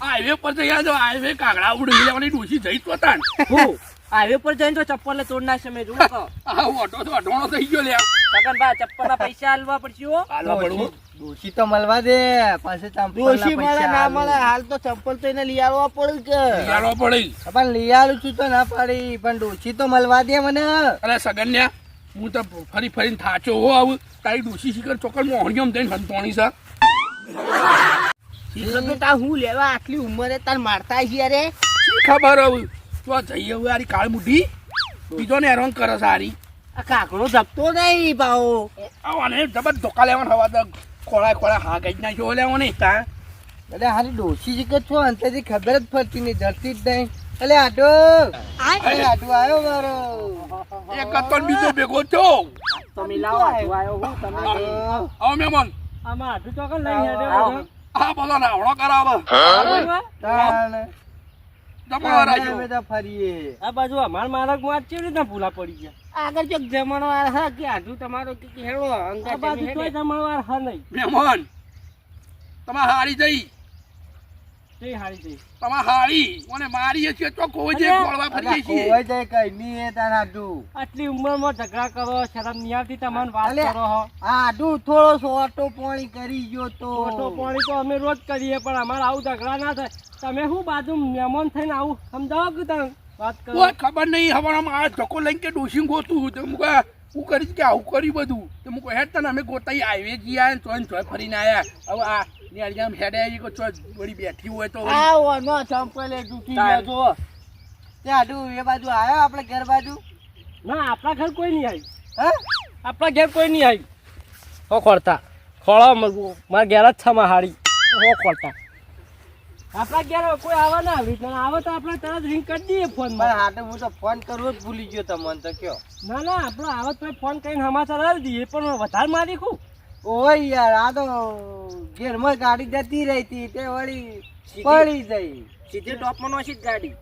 Highway પર જઈ આજો હાઈવે કાગડા ઉડી લેવાની ડોસી જઈ તો તાન. હાઈવે પર જઈને તો ચપ્પલ તોડ નાખશે મેં જોઉં તો. આ ઓટો તો અઢોણો થઈ ગયો લ્યા. સગનભાઈ ચપ્પલના પૈસા આલવા પડશે હો. હાલવા પડવું ડોસી તો મળવા દે પાસે ડોશી મળે ના મળે હાલ તો ચપ્પલ તો એને લઈ આવવા પડે કે. લઈ આવવા પડે. પણ લઈ આવું છું તો ના પાડી પણ ડોસી તો મળવા દે મને. અરે સગન્યા હું તો ફરી ફરીને થાચો હો આવું. તારી ડોસી શિખર ચોકડ મોહણીયમ દઈને હંતોણી છે તો હું લેવા આટલી ઉંમરે તાર મારતા છીએ અરે શી ખબર હવે? તો જઈએ હવે આરી કાળ મુઠી બીજો ને હેરાન કરો સારી આ કાકડો જપતો નહીં ભાવો આને જબર ધોકા લેવાનો હવા તો ખોળા ખોળા હા ગઈ નાખ્યો લેવો નહીં તા એટલે હારી છો અંતરથી ખબર જ પડતી નહીં ધરતી જ નહીં. એટલે આટો આટો આવ્યો મારો. એક હતો બીજો ભેગો થયો. તમે લાવો આવ્યો હું તમે આવો. આમાં લઈ આવો. આ બધો નાવણો કરાવે. ફરીએ. આ બાજુ અમાર મારકમાં કેવી રીતના ભૂલા પડી ગયા? આગળ ચોક જમણો વાર હા કે આજુ તમારો કે હેડો અંગા બાજુ તોય જમણવાર હા નહીં. મહેમાન તમે હારી જઈ. તે હારી જઈ તમે હારી. મને મારી છે તો કોઈ જે અરે, ખોળવા અલા, ફરીએ છીએ કઈ નહીં એ તાર આટું આટલી ઉંમરમાં ઝઘડા કરો શરમ નહીં આવતી તમને વાત કરો હો. આ આટું થોડો સોટો પાણી કરી ગયો તો. ફોટો પાણી તો અમે રોજ કરીએ પણ અમારે આવું ઝઘડા ના થાય. તમે શું બાજુ મહેમાન થઈને આવું સમજાવો કે તમે વાત કરો? ખબર નહીં હવે આ ધક્કો લઈને કે ડોસી ગોતું તો મુક હું કરીશ કે આવું કર્યું બધું? તો મુક હેડ તને અમે ગોતાઈ આવીએ જઈ તો ફરીને આયા. હવે આ નિયાળી હેડે આવી કો ચોય વળી બેઠી હોય તો વળી આવો નો સંપલે ગયો જો તે આટું એ બાજુ આયો આપણે ઘર બાજુ? ના આપણા ઘર કોઈ નહીં આવી હા? આપણા ઘેર કોઈ નહીં આવી હો ખોળતા. ખોળો મારા ઘેર જ છમાં મારા હાડી. હો ખોળતા. આપણા ઘેર કોઈ આવા ના આવી તને આવે તો આપણે તરત રિંગ કરી દઈએ ફોન પણ હાટે હું તો ફોન કરવો જ ભૂલી ગયો તમને તો કયો. ના ના આપણો આવે તો ફોન કરીને સમાચાર આવી દઈએ. પણ વધારે મારી ખું ઓય યાર આ તો ઘેરમાં ગાડી જતી રહી હતી તે વળી પડી જઈ સીધી ટોપમાં નો જ ગાડી.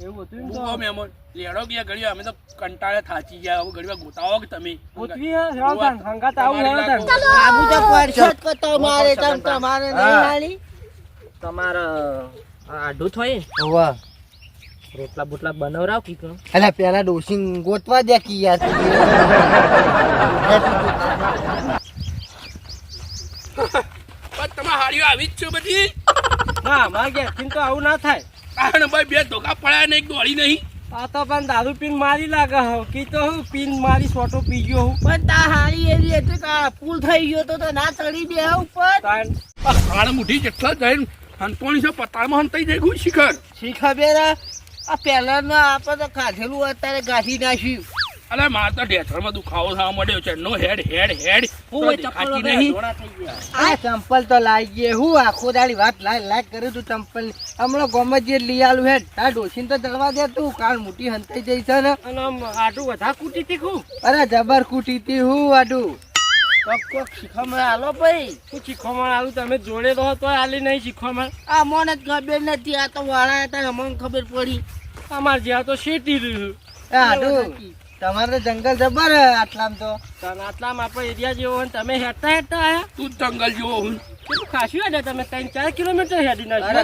એવું હતું તો? કહું લેડો ગયા ઘડી અમે તો કંટાળે થાચી ગયા હવે ઘડી ગોતાવો કે તમે? ગોતવી હે? હેળો આવું હેળો તાન. તો પડશે જ તમારે તમ તમારે નહીં હાલી તમારે આઢું થાય? વાહ રોટલા બોટલા બનાવરાવ કી કહું અલા પેલા ડોસી ગોતવા દે કી યાર. પણ તમે હાડીઓ આવી જ છો બધી? ના માર ઘેર કિન તો આવું ના થાય. કારણ ભાઈ બે ધોકા પડ્યા ને એક દોડી નહીં. આ તો પણ દારૂ પીન મારી લાગે હો. કી તો હું પીન મારી સોટો પી ગયો હું. પણ તા હારી એવી એટલે કા આ થઈ ગયો તો તો ના ચડી બે ઉપર. આ ખાણ મુઠી જેટલા જઈને હંતોણી છે પતાળમાં હંતાઈ જાય ગું શિખર. શિખર બેરા? આ પહેલા આપણે તો ખાધેલું અત્યારે ગાંઠી નાખ્યું. અરે મારે તો ઢેથરમાં દુખાવો થવા મળ્યો છે. નો હેડ હેડ હેડ. હું તો દેખાતી નહીં. આ ચંપલ તો લાઈ ગયે હું આખો દાડી વાત લાઈ લાઈ કર્યું તું ચંપલ હમણાં ગમે જે લઈ આલું હેડ. તાર ડોસીને તો જડવા દે તું. કાલ મોટી હંતાઈ જઈ છે ને? અને આમ આટલું વધારે કૂટી તીખું અરે જબર કૂટી તી હું આડું. કોક કોક શીખવામાં આલો ભાઈ. શું શીખવામાં આલું તમે જોડે રહો તો આલી નહીં શીખવામાં આ મને જ ખબર નથી. આ તો વાળા હતા અમને ખબર પડી. અમારે જ્યાં તો શેટી રહ્યું એ તમારે જંગલ જબર આટલામ તો. આટલામ આટલામાં આપણો એરિયા જેવો હોય તમે હેડતા હેડતા આયા. તું જંગલ જેવો હું કેટલું ખાસું હેડે તમે? ત્રણ ચાર કિલોમીટર હેડી નાખ્યું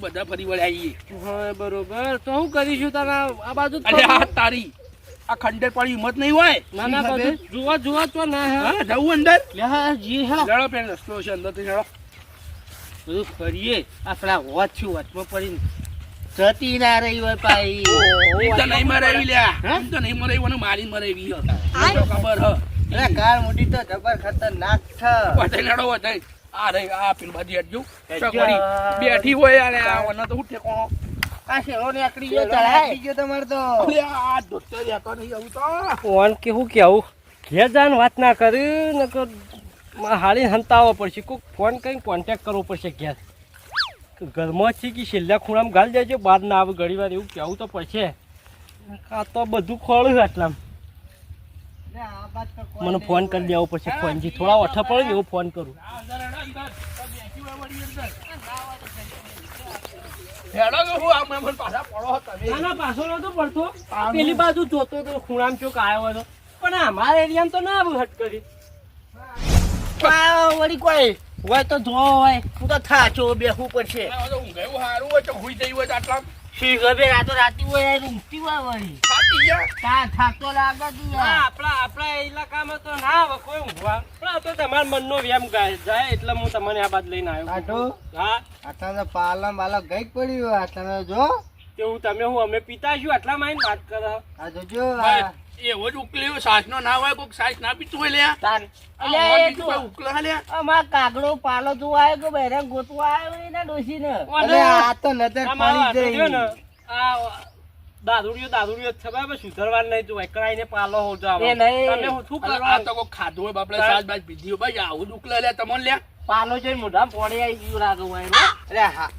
બધું ફરી વળ્યા આવીએ હા બરોબર. તો હું કરીશું? તારા આ બાજુ તારી આ ખંડેર પડી હિંમત નહીં હોય? ના ના બધું જોવા જોવા તો ના હા. જવું અંદર. લે જી હા. રસ્તો છે અંદરથી બધું કરીએ આપણા વોચ છું વચમાં પડીને. જતી ના રહી હોય પાઈ હું તો નહીં મરાવી લ્યા. હું? તો નહીં મરાવી મને મારી મરાવી હે. ખબર હ. અરે કાર મોટી તો જબર ખતરનાક છે. વધાઈ લડો વધાઈ આ રહી આ પેલી બાજી હેડજો હેડજો. બેઠી હોય અને આ વન તો ઉઠે કોણ? આ શેરો ગયો ગયો તમારે તો. આ દોસ્તો રહેતો નહીં આવું તો. ફોન કેવું કેવું? ઘેર જાન વાત ના કરી નકર મારે હાલી હંતાવવો પડશે. કોઈક ફોન કરીને કોન્ટેક્ટ કરવો પડશે ઘરમાં છે કે છેલ્લા ખૂણામાં ગાલ દેજો બહાર ના આવે ઘણી વાર એવું કહેવું તો પડશે. આ તો બધું ખોળું આટલામાં. મને ફોન કરી દેવો પડશે ફોનથી થોડા ઓઠા પડે ને એવો ફોન કરું. પેલી બાજુ જોતો હતો ખૂણામાં ચોક આવ્યો હતો પણ અમારા એરિયામાં તો ના આવ્યું હટ કરી વળી કોઈ હોય તો જો હોય. હું તો થાચો બેહવું પડશે. તો સારું હોય તો હુઈ જઈ હોય આટલા શી ખબર આ તો રાતી હોય યાર ઊંઘતી હોય વળી. થાકી ગયા. તા થાકતો લાગે તું યાર. આપણા આપણા ઇલાકામાં તો ના આવે કોઈ ઊંઘવા. પણ આ તો તમારા મનનો વ્યાયામ ગાય જાય એટલે હું તમને આ બાદ લઈને આવ્યો. આટો હા. આટલા પાલમ બાલમ ગઈ પડી હોય આટલા જો. તે તમે હું અમે પિતા છું આટલા માં વાત કરો. આ જોજો એવો જ ઉકલ્યો સાસ નો ના હોય કોઈક સાસ ના પીતું હોય લ્યા. ઉકલા લ્યા. અમાર કાગડો પાલો જોવા આવ્યો કે બહેરાન ગોતવા આવ્યો એના ડોસી ને અરે આ તો નજર પાણી જઈ આ દાદુડિયો દાદુડિયો છે બરાબર? સુધરવાનું નહીં જોવાય કરાઈને પાલો હો જાવ એ નહીં. તમે હું શું કરવા આ તો કોઈ ખાધું હોય બાપડે સાસ બાજ પીધી હોય ભાઈ આવું જ ઉકલા લ્યા તમને લ્યા. પાલો જોઈ મોઢા પોણી આવી ગયું લાગે હોય ને. અરે હા.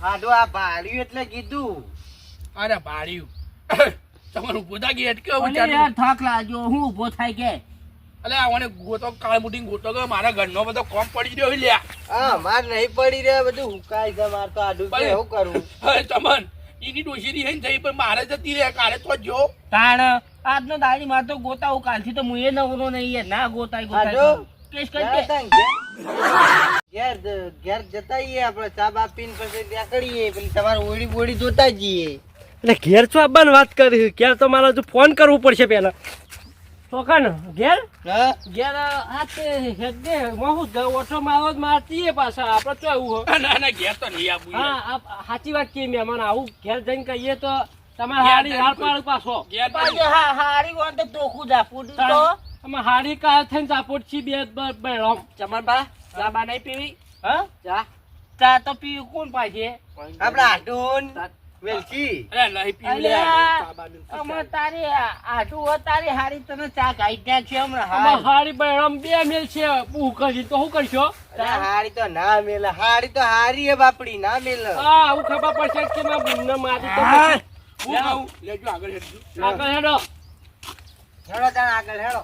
હાડો આ ભાડ્યું એટલે કીધું. અરે ભાડ્યું તમારું ઊભું થા ગેટ યાર થાક લાગ્યો. હું ઊભો થાય કે? અલે આવાને ગોતો કાળ મુઠીને ગોતો કે મારા ઘરનો બધો કોમ પડી રહ્યો લ્યા. હા માર નહીં પડી રહ્યા બધું હુકાય છે માર તો આડું કે હું કરું? હે તમન ઈની ડોશીરી હઈને થઈ પણ મારે જતી રહે કાલે તો જો. તાણ આજનો દાડી માર તો ગોતાવું કાલથી તો હું એ નવરો નહીં યાર. ના ગોતાય ગોતાય. કેસ કરી ઘેર દે. ઘેર. ઘેર જતા આપણે ચા બા પીને પછી ત્યાં કરીએ પેલી તમારે ઓળી બોળી જોતા જઈએ. એટલે ઘેર છો આવવાની વાત કરી ઘેર તો મારે હજુ ફોન કરવું પડશે પેલા? ચોકન ઘેર? ઘેર આ હેડે હું ઓછો મારો જ મારતી પાછા. આપણે તો આવું ના ના ઘેર તો નહીં આવું હા સાચી વાત કે મહેમાન આવું ઘેર જઈને કહીએ તો તમારે ઘેર હાડી જઈને હાલ કોઈ- પાડ પાછો. ઘેર તો પાછો હા હારી તો તો. અમે કા થઈને ચાપોટ છી બે બ- બેડો ચમનબા ચા બા નહીં પીવી? હા? ચા? ચા તો પીવી. કોણ પાછી? આપડે વેલચી અરે તારી આટું તારી હારી તને ચા ત્યાં છે હમણાં. અમે હાલ. હાડી બે મેલ છે. બહુ તો શું કરશો? હારી તો ના મેલ હારી તો હારી હે બાપડી ના મેલ. હા આવું ખબર પડશે કે મારા બુનને મારી તો હું. લેજો આગળ હેડજો. આગળ હેડો. હેડો તાણ આગળ હેડો.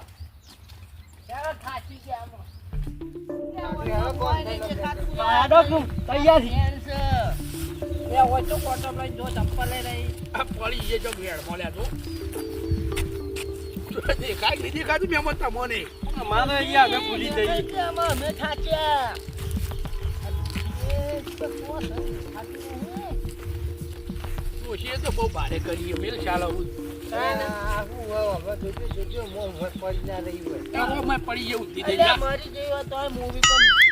થાકી ગયા આમાં. તૈયાર છે. હોય તો કોટો લઈને જો ચપ્પલ લઈ રહી. આ પડી જે જો ભેળમાં લ્યા તો. દેખાય કે નહીં દેખાતું? મહેમાન તમને? મારે અહીંયા અમે ભૂલી જઈએ. આમાં અમે થાક્યા એ તો તો બહુ ભારે કરીએ. મેલ ચાલ. હું. મોં મોં પડી ના રહી હોય. એમાં પડી જાય ઊંધી થઈ અલ્યા, જા. મરી ગઈ હોય પણ એ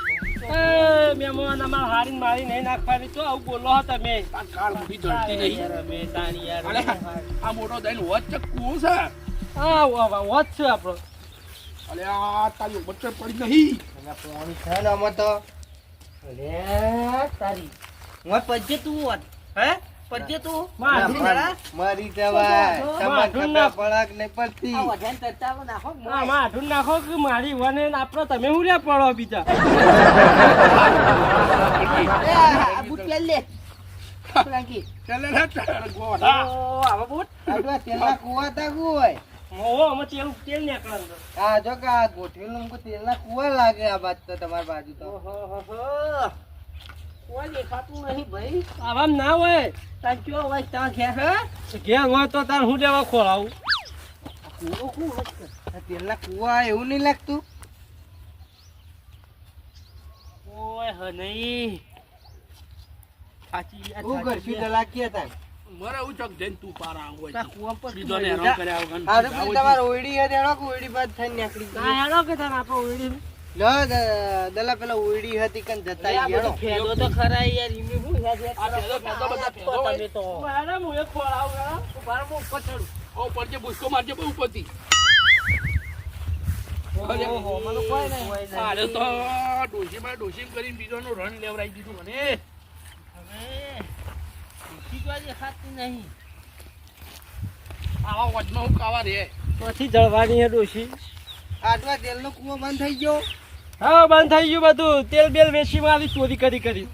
મહેમાન અમારે હાડીને મારી નહીં નાખવાની તો આવું બોલો તમે. આ કાળ મૂઠી જડતી નહીં. યાર, અમે તાણી યાર. આ મોટો દઈને વચ ચક્કુ છે? હા વા- વા- વાત છે આપણો. અલે આ તારી બચ્ચર પડી નહીં. પાણી છે ને આમાં તો. અરે તારી. હું પછી તું હોત હે? પજ્જે તું. મરી જવાય. માં, તમને ના. ખબર પડક નહીં પડતી. માઠું નાખો કે મારી વને ને તમે હું રે પડો બીજા? લે. તેલ ના કુવા લાગે આ બાજુ તો તમારી બાજુ તો. કોઈ દેખાતું નહીં ભાઈ. આવામ ના હોય. તાંચો હોય ત્યાં ઘેર ઘેર હોય તો તાર હું લેવા ખોળાવું? કૂવો કૂવો હશે. કુવા એવું નહીં લાગતું? ઓય હ નહીં સાચી હું કરશું? તાર. મારે જઈને તું પાર આવું બીજો ને હેરાન કર્યા વગર. આ તો પેલી તમારે ઓયડી હે તેડો કે બાદ થઈને નીકળી હેડો કે તાર આપણો ઓયડી. લો દ- દલા પેલા ઓયડી હતી કન જતા ગયો ફેદો તો ખરા યાર ઈમે હું યાદ યાદ ફેદો ફેદો બધા ફેદો તમે તો. હેડો હું એક ખોળાવું હેડો. ઊભા ઉપર ચડું. ઓ પડજે બુસકો મારજે બહુ ઉપરથી. ઓહો, મને કોઈ નહીં. અરે તો ડોશીમાં ડોશીમ કરીને બીજોનું રણ લેવડાવી દીધું મને. હવે નહીં. આવા વચમાં હું કાવા રે પછી જળવાની હે ડોશી? આટલા તેલનો કુવો બંધ થઈ ગયો. હા બંધ થઈ ગયું બધું. તેલ બેલ વેચી મારી ચોરી કરી કરી.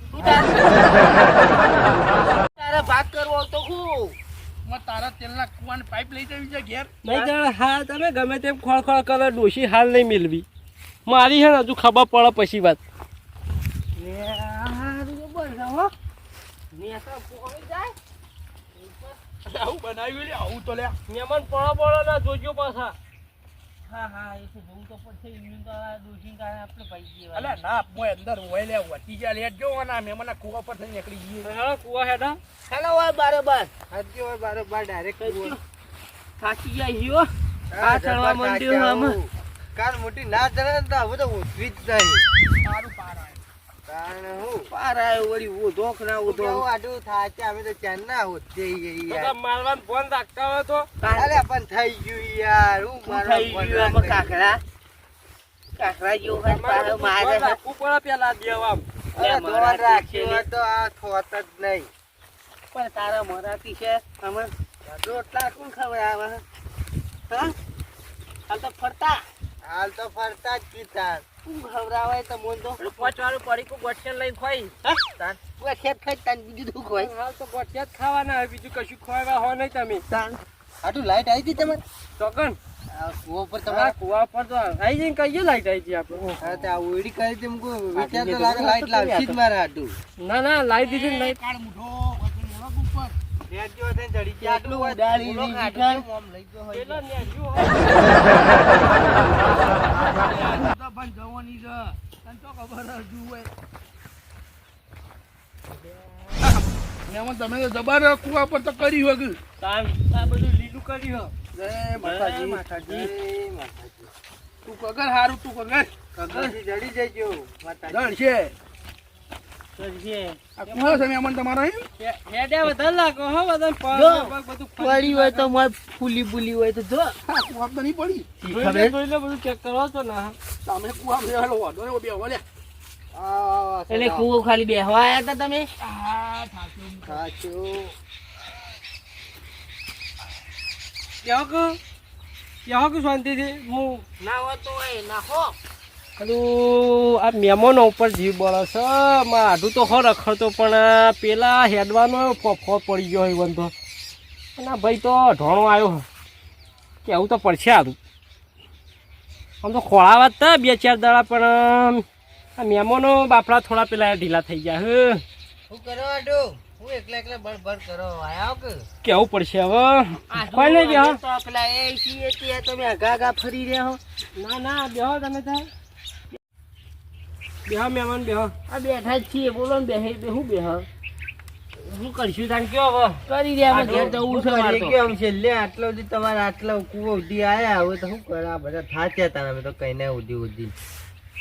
તારે વાત કરવો તો હું? તારા તેલના કૂવાની પાઇપ લઈ જવી છે ઘેર. નહીં જાણે હા તમે ગમે તેમ ખોળ ખોળ કરો ડોશી હાલ નહીં મેળવી મારી હે ને હજુ ખબર પડે પછી વાત. છે બનાવ્યું લે આવું તો લે. મહેમાન પડો પડો ના જોજો પાછા. હા હા એ તો જોવું તો પડશે એમની તો આ કારણે આપણે ભાઈ. અલે ના મોય અંદર હોય લે વટી જા લેટ જો ના કુવા પર થઈને નીકળી ગઈ હા કુવા હેડા હેલો હોય બરોબર. હાજી હોય બારોબાર ડાયરેક્ટ થાકી ગયા છીએ હો. આ ચડવા માંડ્યું આમાં. કાર મોટી ના ચડે ને તો હવે તો ઉઠવી જ નહીં સારું કારણ હું પાર વળી ઊંધો ના ઊંધો. કેવું થાય છે અમે તો ચાર ના હોતી ગઈ યાર. મારવાનું ફોન રાખતા હોય તો? અરે પણ થઈ ગયું યાર. હું મારવા થઈ ગયું? કાકડા? કાકડા જેવું હોય તમારે પાછો બધું મારે રાખવું પડે પેલા દેવામ. અરે લે, ધોરણ મારા રાખ્યું હોય છે તો આ થોત જ નહીં. પણ તારા મરાતી છે? આમાં રોટલા કોણ આવે હા? હાલ તો ફરતા. હાલ તો ફરતા જ કીધા તું ઘવરાવાય તો મોન તો. પાંચ વાળું પડી કો ગોઠિયા લઈને ખોઈ. તાન. તું ખેત ખાઈ તાન બીજું શું ખવાય હાલ તો ગોઠિયા જ ખાવાના હોય બીજું કશું ખોવા હો નહીં તમે. તાન આટલું લાઈટ આવી હતી તમારે? ચોકન આ કૂવો પર તમારા કુવા પર તો આવી જઈને કહીએ લાઈટ આવી ગઈ આપણે? હા તે આ ઓયડી કરી હતી મુકો. વિચાર તો લાગે લાઈટ તો જ મારે આટલું ના ના લાઈટ દીધી લાઈટ કાળ મુઠો તમે તો જબર કુવા પર તો કરી હોય આ બધું લીલું કર્યું જય માતાજી. માતાજી. તું કગર હારું તું કગર. કગર જડી માતાજી. હોય હોય જોઈ ચેક કરો છો. એટલે કુવો ખાલી બેહવા આયા હતા તમે? શાંતિથી? હું ના હોય તો હોય નાખો પેલું આ મહેમાનો ઉપર જીવ બળે છે. માં આઢું તો હો રખડતો પણ પેલા હેડવાનો ફો પડી ગયો હોય બંધો અને આ ભાઈ તો ઢોણો આવ્યો. કેવું તો પડશે આરું આમ તો ખોળાવા જ તા બે ચાર દાડા પણ આ મહેમાનો બાપડા થોડા પેલા ઢીલા થઈ ગયા હે. શું કરો હું એકલા એકલા બળ બળ કરો આયા કે? કેવું પડશે હવે? કોઈ નહીં બેહો. તો પેલા એ છીએ ત્યાં તમે આગા આગા ફરી રહ્યા હો. ના ના બેહો તમે ત્યાં બેહો મહેમાન બેહો. આ બેઠા જ છીએ બોલો ને બેહે બે હું બેહો. શું કરશું તાન કયો હવે? કરી દે અમે ઘેર હું જવું છે મારે તો. કેમ છે? લે આટલો સુધી તમારે આટલો કુવો ઉડી આયા હવે તો શું કરે? આ બધા થાચ્યા તા અમે તો કઈ ના ઉડી ઉધી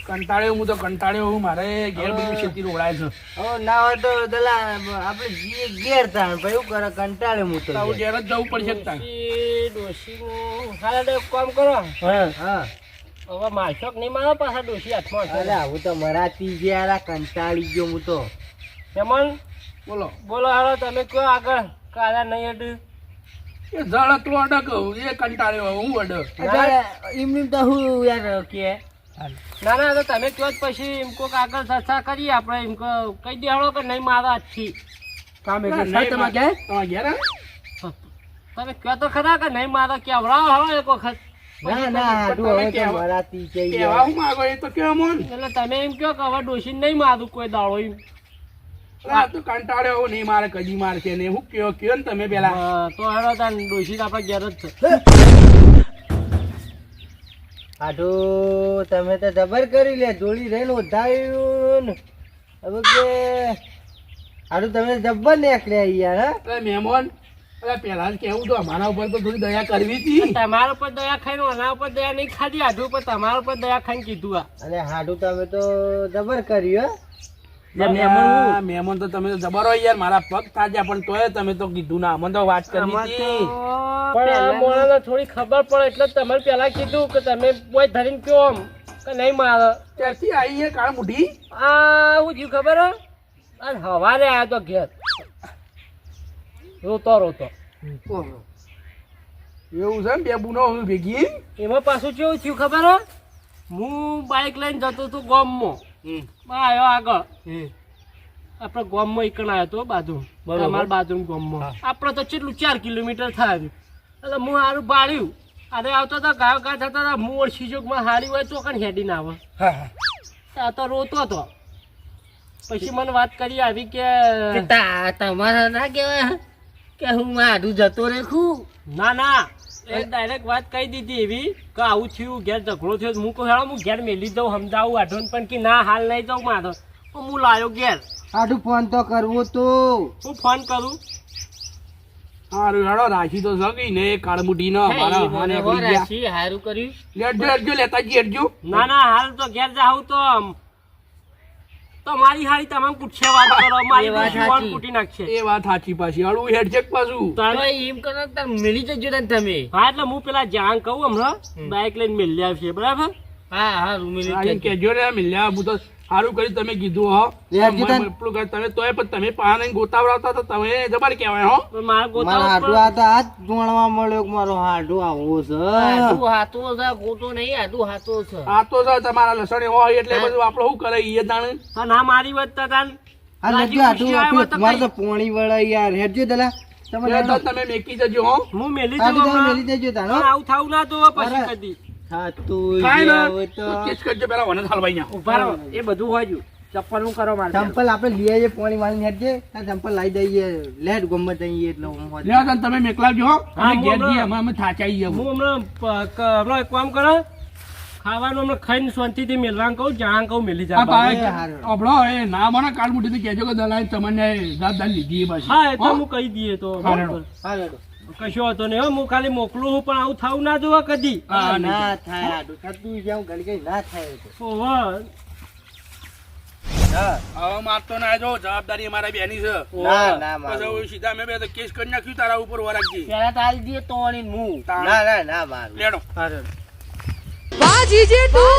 કંટાળ્યો હું તો કંટાળ્યો હું મારે ઘેર બધું ખેતી રોડાય છે. હવે ના હોય તો દલા આપણે જીએ ઘેર તા ભાઈ શું કરે કંટાળે હું તો ઘેર. જ જવું પડશે ડોશી ડોશીનું હાલે કામ કરો. હા. હા. હવે માશોક નહીં મારો પાછા ડોશી હાથમાં. અરે હું તો મરાતી ગયા કંટાળી ગયો હું તો. એમન બોલો. બોલો હાલો તમે કયો આગળ. કાલા નહીં અડ. એ જળ તો અડક એ કંટાળ્યો હું અડક એમની તો હું યાર કે. ના ના તો તમે કયો જ પછી એમ કોક આગળ ચર્ચા કરીએ આપણે એમ કહો. દેવાડો કે નહીં મારા આજથી કામે? તમે કયો તો ખરા કે નહીં મારો? કેવડાવો હળો એક વખત. ના ના હાડું હવે તો મરાતી જઈ કહેવા હું માંગો એ તો કેવા મોન? એટલે તમે એમ કહો કે હવે ડોશી નહીં મારું કોઈ દાડો એમ. આ તો કંટાળ્યો એવું નહીં મારે કદી મારશે ને હું કયો કયો ને તમે પેલા? તો હેડો તાન ડોશી આપણા ઘેર જ છે. તમે તો જબર કરી લે જોડી રહીને ઉધાર્યું હવે કે હાડું તમે જબ્બર નીકળ્યા યાર હા? મહેમાન અરે પેલા જ કેવું તો અમારા ઉપર તો થોડી દયા કરવી હતી. તમારા ઉપર દયા ખાઈને એના ઉપર દયા નહીં ખાધી આઢું પર તમારા ઉપર દયા ખાઈને કીધું આ. અને હાડું તમે તો જબર કર્યું મહેમાન મહેમાન તો તમે તો જબર હોય યાર મારા પગ તાજ્યા પણ તોય તમે તો કીધું ના અમને તો વાત કરવી આમાં હતી. પણ મોણાને થોડી ખબર પડે એટલે તમે તમારે પેલા કીધું કે તમે કોઈ ધરીને કયો આમ કે નહીં મારે. ત્યારથી આવી છે કાળ મુઠી આ હું થયું ખબર હે? આજ હવારે આવ્યો તો ઘેર. રોતો રોતો એવું છે ને બે બુનો ભેગી? એમાં પાછું કેવું થયું ખબર હે? હું બાઇક લઈને જતો હતો ગોમમાં. આવ્યો આગળ. આપણે ગોમમાં એકણ આવ્યો હતો બાજુ. બરોબર. અમારા બાજુ ગોમમાં. આપણે તો કેટલું ચાર કિલોમીટર થાય એટલે હું સારું બાળ્યું અરે આવતો હતો ગાયો ગા થતા હતા હું ઓળખી જોગમાં હારી હોય તો કણ હેડી ના આવે. હા હા. આ તો રોતો હતો. પછી મને વાત કરી આવી કે તમારા ના કહેવાય કે હું મારું જતો રેખું ના ના. એ ડાયરેક્ટ વાત કહી દીધી એવી કે આવું થયું ઘેર ઝઘડો થયો હું કહું હેડો હું ઘેર મેલી દઉં સમજાવું આઢોન પણ કે ના હાલ નહીં જાઉં મારો તો. હું લાયો ઘેર. આટલું ફોન તો કરવું તો. હું ફોન કરું? હારું હેડો રાખી તો સગી ને કાળમુટી નો મારા હાને પડી ગયા. હારું કર્યું. લેટજો લેટજો લેતા જી ના ના હાલ તો ઘેર જાઉં તો આમ, તો મારી હારી તમામ કુઠે વાત કરો મારી વાત. કૂટી નાખશે. એ વાત સાચી પાછી. હળવું હેડ છે પાછું. તારે- એમ કરો તાર મિલી જજો ને તમે. હા એટલે હું પેલા જ્યાં કહું હમણાં. બાઇક લઈને મેલી આવશે બરાબર? હા હા આઈને કહેજો ને મિલ્યા હું તો સારું કરી તમે કીધું હો. એટલું કરી તમે તોય પણ તમે પાને ગોતાવડાવતા તો તમે જબર કહેવાય હો. મારા હાડું આ તો આજ જોણવા મળ્યો કે મારો હાડું આવો છે. હાડું હાથો છે ગોતો નહીં હાડું હાથો છે. આ છે તમારા લસણ હોય એટલે બધું આપણે શું કરે ઈએ તાણે હા ના મારી વાત તાન. આ રાજી લેજો હાડું તો. પોણી વળે યાર. હેડજો દલા. તમે મેકી જજો હો. હું મેલી તાનો આવું થાવું ના તો પછી. કદી. થાતું કાંઈ ના. હોય તો. તું કેસ કરજો પેલા વને થાલભાઈ ન્યા. ઊભા રહો. એ બધું હોય ગયું ચપ્પલ હું કરો મારે ચંપલ આપણે લઈ આવીએ પોણી વાળીને હેડજે ચંપલ લાવી દઈએ. લેટ ગમે જઈએ એટલે હું તમે થાચાઈ જઈએ. હું હમણાં હમણાં એક કામ કરો. ખાવાનું હમણાં ખાઈને શાંતિથી મેલવાનું કહું જ્યાં કહું મેલી જાય જા એ ના મને કાલ મુઠી કહેજો કે દલાઈ તમને લીધી હા એ તો હું? કહી દઈએ તો. હા. કશો હતો નહીં હું ખાલી મોકલું છું પણ આવું થવું ના જોવા કદી. ના થાય. આડું થતું જાઉં ઘડી ના થાય તો. ઓહો. હવે મારતો ના જો જવાબદારી અમારા બેની છે. ના ના મારું. સીધા મેં બે તો કેસ કરી નાખ્યું તારા ઉપર વરાગજી પેલા તો દીએ તો વળી હું. ના ના ના મારું. લેડો. વાહ જીજે તું.